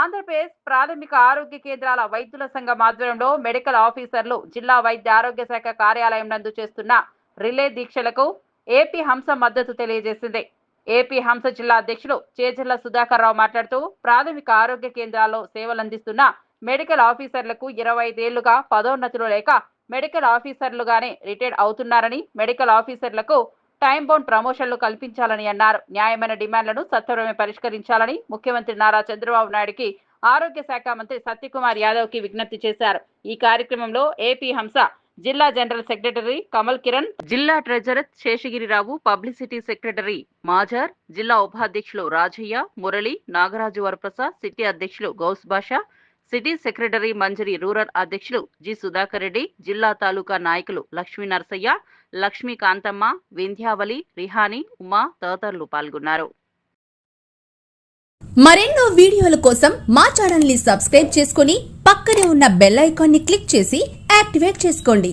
ఆంధ్రప్రదేశ్ ప్రాథమిక ఆరోగ్య కేంద్రాల వైద్యుల సంఘం ఆధ్వర్యంలో మెడికల్ ఆఫీసర్లు జిల్లా వైద్య ఆరోగ్య శాఖ కార్యాలయం నందు చేస్తున్న రిలే దీక్షలకు ఏపీ హంస మద్దతు తెలియజేసింది. ఏపీ హంస జిల్లా అధ్యక్షులు చేజర్ల సుధాకర్ రావు మాట్లాడుతూ ప్రాథమిక ఆరోగ్య కేంద్రాల్లో సేవలందిస్తున్న మెడికల్ ఆఫీసర్లకు ఇరవై ఐదేళ్ళుగా పదోన్నతులు లేక మెడికల్ ఆఫీసర్లుగానే రిటైర్డ్ అవుతున్నారని మెడికల్ ఆఫీసర్లకు టైం బౌండ్ ప్రమోషన్లు కల్పించాలని అన్నారు. న్యాయమైన డిమాండ్లను సత్వరమే పరిష్కరించాలని ముఖ్యమంత్రి నారా చంద్రబాబు నాయుడుకి ఆరోగ్య శాఖ మంత్రి సత్యకుమార్ యాదవ్కి విజ్ఞప్తి చేశారు. ఈ కార్యక్రమంలో ఏపీ హంస జిల్లా జనరల్ సెక్రటరీ కమల్ కిరణ్ జిల్లా treasurer Seshagiri Rao publicity secretary Mazhar జిల్లా ఉపాధ్యక్షులు రాజయ్య మురళి నాగరాజు వరప్రసాద్ సిటీ అధ్యక్షులు Ghouse Basha city secretary Manjari rural అధ్యక్షులు జి సుధాకర్ రెడ్డి జిల్లా తాలూకా నాయకులు లక్ష్మీ నరసయ్య లక్ష్మీ కాంతమ్మ వింధ్యావళి రిహాని ఉమా తదితరులు పాల్గొన్నారు. మరెన్నో వీడియోల కోసం మా ఛానల్ని సబ్స్క్రైబ్ చేసుకుని పక్కనే ఉన్న బెల్ ఐకాన్ని క్లిక్ చేసి యాక్టివేట్ చేసుకోండి.